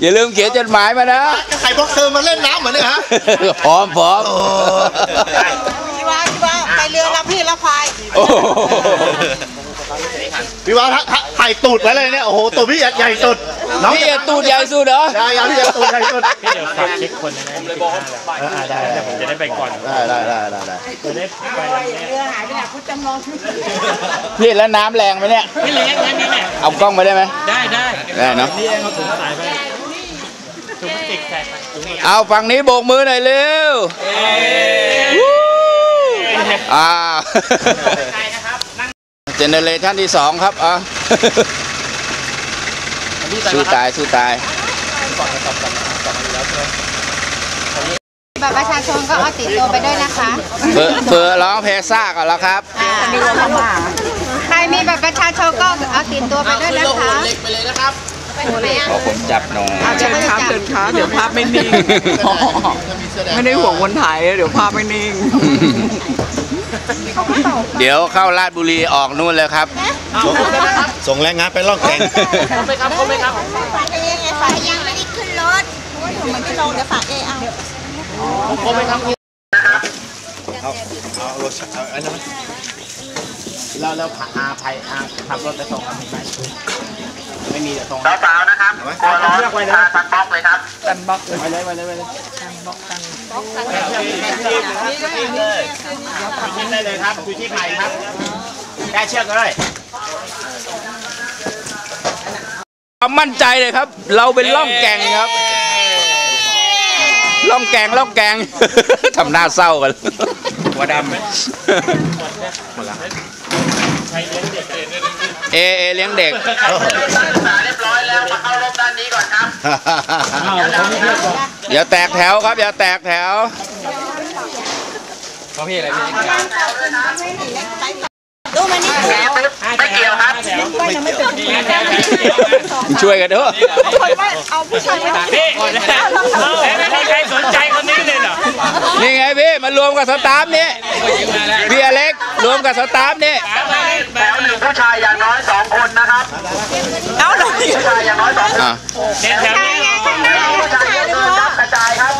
อย่าลืมเขียนจดหมายมานะใครบ็อกเซอร์มาเล่นน้ำเหมือนเนี่ยฮะพร้อมพร้อมพี่ว่าพี่ว่าไปเรือลำพี่ละพายโอ้โห พี่ว่าถ่ายตูดไว้เลยเนี่ย โอ้โหตัวพี่ใหญ่สุดน้องพี่อย่าตูดใหญ่สุดเหรอใช่ยังพี่จะตูดใหญ่สุดเดี๋ยวฝากเช็คคนนะผมเลยบอกไปเออได้ได้จะได้ไปก่อนได้ได้ได้ได้ได้จะได้ไปเรือหายไปไหนคุณจำลองชุดพี่แล้วน้ำแรงไหมเนี่ยไม่เล็กนะนี่แหละเอากล้องมาได้ไหมได้ได้ได้เนาะนี่เอาถุงสายไปถุงพลาสติกใส่ไปถุงเอาฝั่งนี้โบกมือหน่อยเร็ววู้อ่าเจเนเรชันที่สองครับอะสู้ตายสู้ตายบัตรประชาชนก็เอาติดตัวไปด้วยนะคะเผื่อเผื่อร้องเพลงซ่าก่อนแล้วครับอ่าใครมีบัตรประชาชนก็เอาติดตัวไปด้วยนะคะเล็กไปเลยนะครับขอผมจับหน่อยเชิญครับเชิญครับเดี๋ยวภาพไม่นิ่ง ไม่ได้ห่วงคนถ่ายเดี๋ยวภาพไม่นิ่ง เดี๋ยวเข้าราชบุรีออกนู่นเลยครับ ส่งแรงงานไปล่องแก่งฝากเองไงฝากยังไม่ได้ขึ้นรถมันไม่ลงเดี๋ยวฝากเองเอาเอารถเอาอันนั้นเราเราพาอาภัยอาขับรถไปส่งครับไม่มีแต่ส่งสาวๆนะครับตัวร้อนพาซักบล็อกเลยครับไปเลยไปเลยไปเลย ได้เลยครับชูชีพใหม่ครับแก้เชือกเลยความมั่นใจเลยครับ เราเป็นล่องแกงครับ ล่องแกงล่องแกงทำหน้าเศร้ากันหัวดำเอเอเลี้ยงเด็กเรียบร้อยแล้วมาเข้ารบด้านนี้ก่อน อย่าแตกแถวครับ อย่าแตกแถวดูมันนี่ไม่เกี่ยวครับช่วยกันเถอะเอาผู้ชายมาพี่ไม่มีใครสนใจคนนี้เลยเหรอนี่ไงพี่มารวมกับสตาฟนี่พี่อเล็กรวมกับสตาฟนี่แถวหนึ่งผู้ชายอย่างน้อยสองคนนะครับเอาหน่อยผู้ ชายอย่างน้อยสองคนอะเนี่ยแถวนี้ผู้ชายเยอะเกินครับกระจายครับ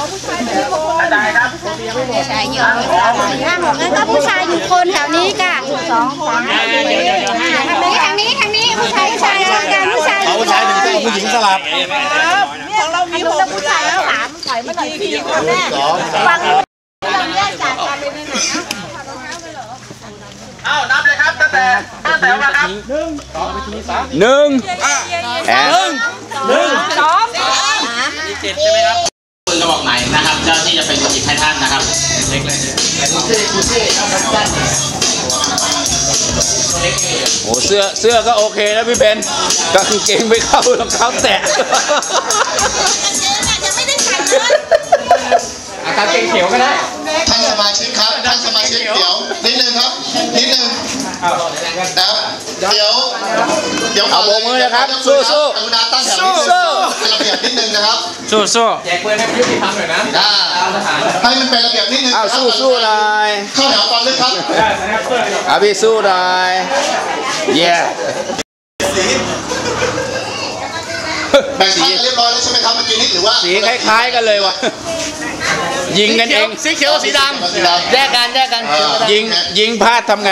กระจายครับผู้ชายเยอะห้าหกแล้วก็ผู้ชายหนึ่งคนแถวนี้ค่ะสองสามเดี๋ยวเดี๋ยวเดี๋ยวให้ทางนี้ทางนี้ทางนี้ผู้ชายผู้ชายทางกันผู้ชายเอาผู้ชายหนึ่งตัวผู้หญิงสลับของเรามีหกผู้ชายแล้วสามถอยมาหน่อยสี่คนแน่สองสามฟังรู้เราแยกจากกันเลยนะเอ้านับเลยครับตั้งแต่ตั้ง แต่ว่าครับหนึ่งแอนปืนกระบอกไหนนะครับ เจ้าที่จะเป็นคนหยิบให้ท่านนะครับเล็กเลยโอ้เสื้อเสื้อก็โอเคนะพี่เบนกางเกงไม่เข้ารองเท้าแตะท่านสมาชิกครับท่านสมาชิกเดี๋ยวนิดนึงครับนิดนึง นะครับเดี๋ยวเดี๋ยวเอาโบกมือนะครับสู้สู้กรุณาตั้งแถวสู้นิดนึงสู้เป็นระเบียบนิดนึงนะครับสู้สู้อ่าให้มันเป็นระเบียบนิดนึงเอาสู้สู้หน่อยเข้าแถวตอนลึกครับเอาพี่สู้หน่อยเย้แบ่งท่านเรียบร้อยแล้วใช่ไหมครับเมื่อกี้นี้หรือว่าสีคล้ายๆกันเลยวะ ยิงกันเองสีเขียวสีดสีดำำแยกกันแยกกันยิงยิงพลาดทำไง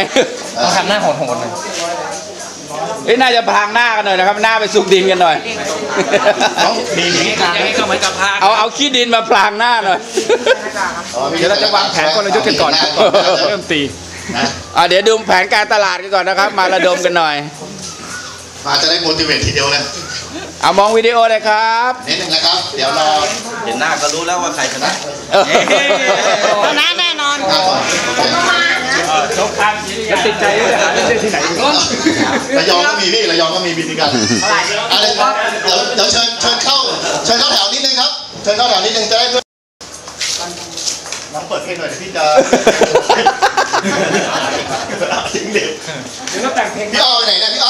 ทำหน้าโหดโหดหน่อยเอ้ยน่าจะพรางหน้ากันหน่อยนะครับ หน้าไปสุกดินกันหน่อยมีอย่างนี้อย่างนี้ก็เหมือนกับพาเอาเอาขี้ดินมาพรางหน้าหน่อยเดี๋ยวเราจะวางแผนกลยุทธ์กันก่อนเริ่มตีนะอะเดี๋ยวดูแผนการตลาดกันก่อนนะครับ มาระดมกันหน่อยอาจจะได้ motivate ทีเดียวนะ เอามองวิดีโอเลยครับ นิดนึงนะครับ เดี๋ยวรอเห็นหน้าก็รู้แล้วว่าใครชนะชนะแน่นอนหน้าก่อนโอเคชกทางแล้วติดใจด้วยหาไม่ได้ที่ไหนระยองก็มีพี่ระยองก็มีบินกันอะไรครับเดี๋ยวเดี๋ยวเชิญเชิญเข้าเชิญเข้าแถวนิดนึงครับเชิญเข้าแถวนิดนึงจะได้เพื่อนน้องเปิดเพลงหน่อยเดี๋ยวพี่จะทิ้งเด็กเดี๋ยวก็แต่งเพลงพี่อ้อไปไหนเนี่ยพี่อ้อพี่อ้อพี่อ้อ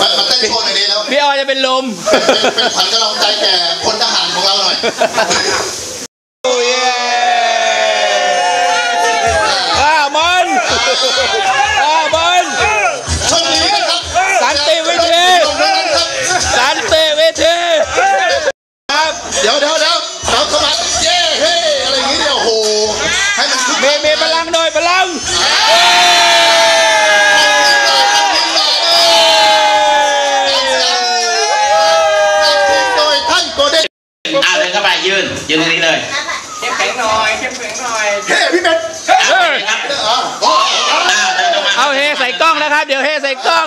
มามาเต้นโชว์หน่อยดีแล้ว พี่ออยจะเป็นลม เป็นเป็นขวัญกำลังใจแก่พลทหารของเราหน่อย เลยเข้มแข็งหน่อยเข้มแข็งหน่อยเฮ้พี่เป็ดเฮ้เอาเฮใส่กล้องนะครับ เดี๋ยวเฮใส่กล้อง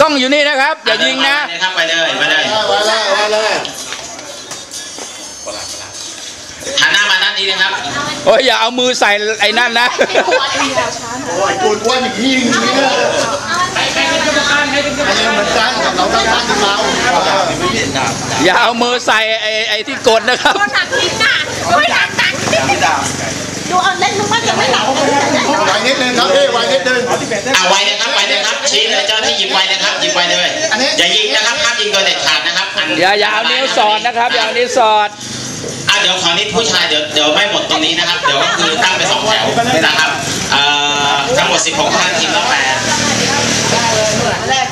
กล้องอยู่นี่นะครับอย่ายิงนะไปเลยไปเลยไปเลยไปเลยหันหน้ามาด้านนี้นะครับ โอ้ยอย่าเอามือใส่ไอ้นั่นนะโอ้ยปวดว่าอย่างนี้อย่างนี้เหมือนกันเราตั้งบ้านเราอย่าเอามือใส่ไอ้ไอ้ที่กดนะครับ โดนหนักทิ้งอะไม่หนักหนักดูเอาเล่นมึงมันยังไม่หนักเลยไว้นิดนึงครับพี่ไว้นิดนึงเอาไว้นะครับไว้นะครับชี้เลยเจ้าที่หยิบไว้นะครับหยิบไว้เลยอันนี้อย่ายิงนะครับห้ามยิงโดยเด็ดขาดนะครับนอย่าอย่าเอานิ้วสอดนะครับอย่าเอานิ้วสอดอะเดี๋ยวขอนิดผู้ชายเดี๋ยวเดี๋ยวไม่หมดตรงนี้นะครับ เดี๋ยวก็คือตั้งไปสองแถวนะครับเอ่อทั้งหมด16ท่านทีมละแปดอะ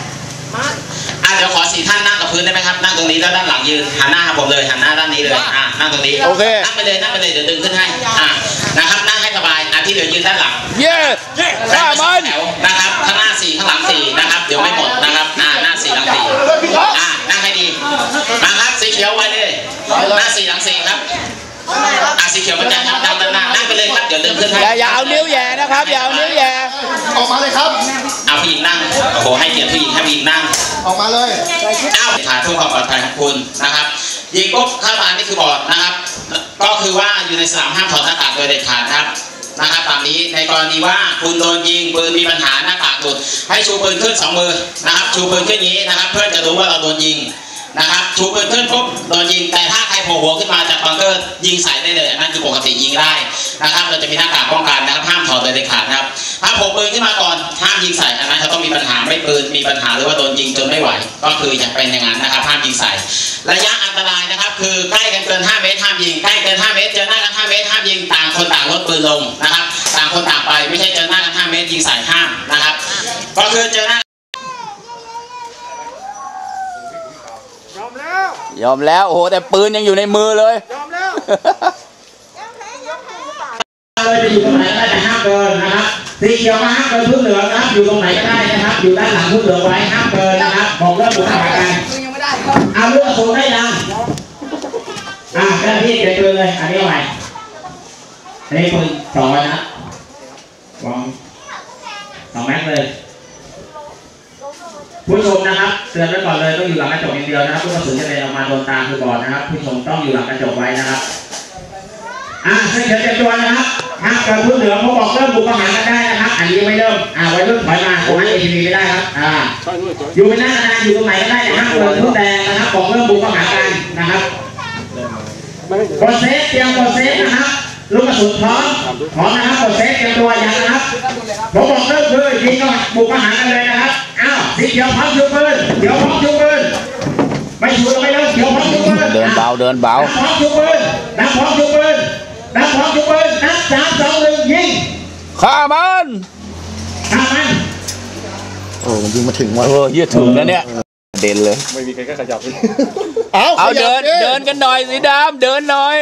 เดี๋ยวขอสี่ท่านนั่งกับพื้นได้ไหมครับ นั่งตรงนี้แล้วด้านหลังยืนหันหน้าหาผมเลยหันหน้าด้านนี้เลยอะนั่งตรงนี้โอเค นั่งไปเลยนั่งไปเลยเดี๋ยวดึงขึ้นให้อะนะครับนั่งให้สบายอะที่เหลือยืนด้านหลัง เย้ฆ่ามันแถวนะครับข้างหน้าสี่ข้างหลังสี่นะครับเดี๋ยวไม่หมดนะครับอ่าหน้าสี่หลังสี่อ่านั่งให้ดีมาครับสีเขียวไว้เลยหน้าสี่หลังสี่ครับ อ่าสีเขียวเหมือนกันครับนั่งด้านหน้านั่งไปเลยครับเดี๋ยวเดินขึ้นให้อย่าอย่าเอานิ้วแหย่นะครับอย่าเอานิ้วแหย่ออกมาเลยครับเอาผู้หญิงนั่งโอ้โหให้เกียรติผู้หญิงให้ผู้หญิงนั่ง ออกมาเลยอ้าวถ่ายเพื่อความปลอดภัยของคุณนะครับยิงปุ๊บเข้ามานี่คือบอร์ดนะครับ ก็คือว่าอยู่ในสนามห้ามถอดหน้ากากโดยเด็ดขาดครับนะครับตามนี้ในกรณีว่าคุณโดนยิงปืนมีปัญหาหน้ากากหลุดให้ชูปืนขึ้นสองมือนะครับชูปืนขึ้นอย่างนี้นะครับ เพื่อจะรู้ว่าเราโดนยิง นะครับชูปืนขึ้นปุ๊บโดนยิงแต่ถ้าใครโผล่หัวขึ้นมาจากบังเกอร์ยิงใส่ได้เลยอันนั้นคือปกติยิงได้นะครับเราจะมีหน้ากากป้องกันนะครับห้ามถอดโดยเด็ดขาดนะครับถ้าโผล่ปืนขึ้นมาก่อนห้ามยิงใส่อันนั้นเขาต้องมีปัญหาไม่ปืนมีปัญหาหรือว่าโดนยิงจนไม่ไหว ก็คืออย่าเป็นอย่างนั้นนะครับห้ามยิงใส่ ระยะอันตรายนะครับ คือใกล้กันเกิน 5 เมตรห้ามยิงใกล้เกิน 5 เมตรเจอหน้ากัน 5 เมตรห้ามยิงต่างคนต่างลดปืนลงนะครับ ต่างคนต่างไปไม่ใช่เจอหน้ากัน 5 เมตรยิงใส่ห้ามนะครับก็คือเจอหน้า ยอมแล้ว โอ้โห แต่ปืนยังอยู่ในมือเลยเลยจะอยู่ตรงไหนก็ได้แต่ห้ามเกินนะครับสีเขียวมาห้ามเกินพื้นเหลืองนะครับ อยู่ตรงไหนก็ได้นะครับ อยู่ด้านหลังพื้นเหลืองไว้ห้ามเกินนะครับบอกเริ่มบุกเข้าหากันเอาเรื่องสูงให้ดังอ่าเจ้าหน้าที่เก็บปืนเลย อันนี้เอาใหม่อันนี้ปืนสองร้อยนะวางสองแม็กเลย ผู้ชมนะครับเตือนไว้ก่อนเลยต้องอยู่หลังกระจกอย่างเดียวนะครับผู้กระสุนจะเดินออกมาโดนตาคือบอดนะครับ ผู้ชมต้องอยู่หลังกระจกไว้นะครับอ่าให้เขียนเต็มตัวนะครับห้ากินพื้นเหลือเขาบอกเริ่มบุกเข้าหากันได้นะครับ อันนี้ไม่เริ่มอ่าไว้รุ่นถอยมาตรงนั้นเอทีวีไม่ได้ครับอ่าอยู่เป็นหน้ากระดานอยู่ตรงไหนก็ได้แต่ห้ามเกินพื้นแดงนะครับบอกเริ่มบุกเข้าหากันนะครับกดเซฟเตรียมกดเซฟนะครับ ลูกกระสุนพร้อมพร้อมนะครับกดเซฟเตรียมตัวยังนะครับผมบอกเริ่มคือยิงก็บุกเข้าหากันเลยนะครับอ้าวสีเขียวพร้อมชูปืนเขียวพร้อมชูปืนไม่ชูแล้วไม่เริ่มเขียวพร้อมชูปืนเดินเบาเดินเบานับพร้อมชูปืนนับพร้อมชูปืนนับพร้อมชูปืนนับสามสองหนึ่งยิงฆ่ามันฆ่ามันโอ้มันยิงมาถึงว่ะเออเยี่ยถึงแล้วเนี่ยเด่นเลยเอาเอาขยัเดิบนเดินกันหน่อยสีดำเดินหน่อย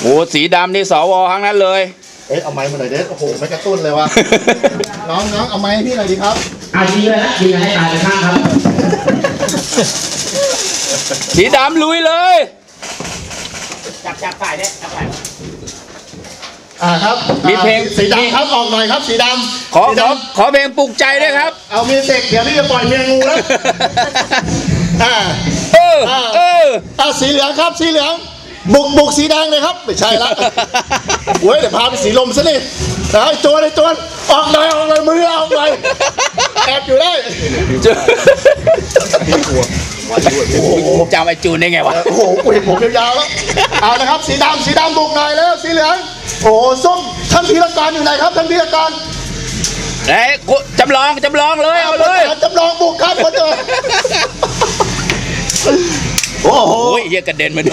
โอ้สีดำนี่สวทั้งนั้นเลย เอ๊ะเอาไม้มาหน่อยเด็ดโอ้โหไม่กระตุ้นเลยว่ะ น้องน้องเอาไม้ให้พี่หน่อยดีครับเอายิงเลยนะยิงให้ตายไปข้างครับ สีดำลุยเลย จับจับฝ่ายเนี่ยจับฝ่ายอ่าครับมีเพลงอ่าสีดำครับออกหน่อยครับ สีดำขอสีขอดำขอเพลงปลุกใจด้วยครับเอามีเด็กเดี๋ยวพี่จะปล่อยเมียงูแล้วอ่าเออเออ อ่าสีเหลืองครับสีเหลือง บุกบุกสีแดงเลยครับ ไม่ใช่ละเว้ยเดี๋ยวพาไปสีลมซะนี่ไอ้โจรไอ้โจรออกหน่อยออกหน่อยมือออกหน่อยแอบอยู่ได้จำไอจูนได้ไงวะโอ้โหกูเห็นผมยาวๆแล้วเอาละครับ สีดำสีดำบุกหน่อยแล้วสีเหลืองโอ้โหส้มท่านพีรการอยู่ไหนครับท่านพีรการเอ้ยกูจำลองจำลองเลยเอาเลยจำลองบุกครับคนเดียว โอ้โหโอ้ยเฮียกระเด็นมาดิ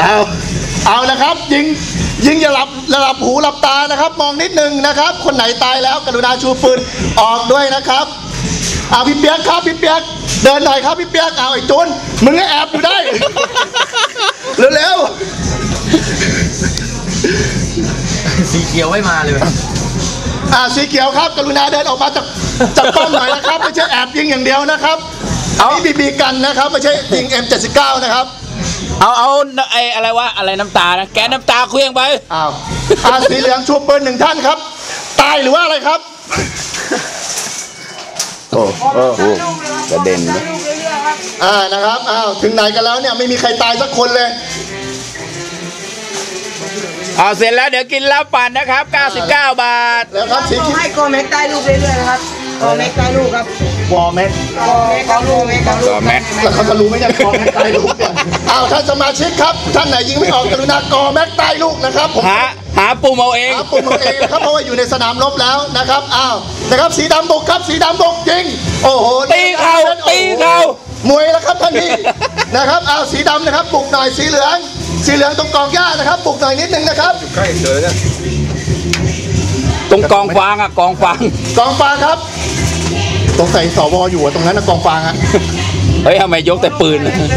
เอาเอานะครับ ยิงยิงอย่าหลับอย่าหลับหูหลับตานะครับ มองนิดนึงนะครับ คนไหนตายแล้วกรุณาชูปืนออกด้วยนะครับเอาพี่เปียกครับพี่เปียกเดินหน่อยครับพี่เปียกเอาไอ้จุนมึงก็แอบอยู่ได้เร็วๆสีเขียวไม่มาเลยอ่าสีเขียวครับ กรุณาเดินออกมาจากจากป้อมหน่อยนะครับไม่ใช่แอบยิงอย่างเดียวนะครับ เอาบีบีกันนะครับไม่ใช่ยิง M79 นะครับเอาเอาไอ้อะไรวะอะไรน้ำตานะแกน้ำตาเคลื่องไปอ้าวอาสีเหลืองชูปืนหนึ่งท่านครับ ตายหรือว่าอะไรครับ โอ้โอ้โหกระเด็นเลยอ่านะครับอ้าวถึงไหนกันแล้วเนี่ยไม่มีใครตายสักคนเลยเอาเสร็จแล้วเดี๋ยวกินแล้วปั่นนะครับ 99 บาท แล้วครับสีเขียวให้โกเม็กได้ลูกเรื่อยๆนะครับโกเม็กได้ลูกครับ วอลเม็ดโกเม็กเขาลูกเม็กเขาลูก็กแม็กแล้วเขาจะรู้ไหมเนี่ยกอแม็กใต้ลูกเนี่ยอ้าวท่านสมาชิกครับ ท่านไหนยิงไม่ออกกรุณากอแม็กใต้ลูกนะครับผม หาหาปุ่มเอาเองหาปุ่มเอาเองนะครับเพราะว่าอยู่ในสนามรบแล้วนะครับอ้าวนะครับสีดำบุกครับสีดำบุกยิงโอ้โหตีเข่าตีเข่า มวยแล้วครับท่านพี่นะครับอ้าวสีดำนะครับบุกหน่อยสีเหลือง สีเหลืองตรงกองหญ้านะครับบุกหน่อยนิดนึงนะครับตรงกองฟางอะกองฟางกองฟางครับ ตรงใส่สวอยู่อะตรงนั้นนะกองฟางอะ เฮ้ยทำไมยกแต่ปืนนะครับ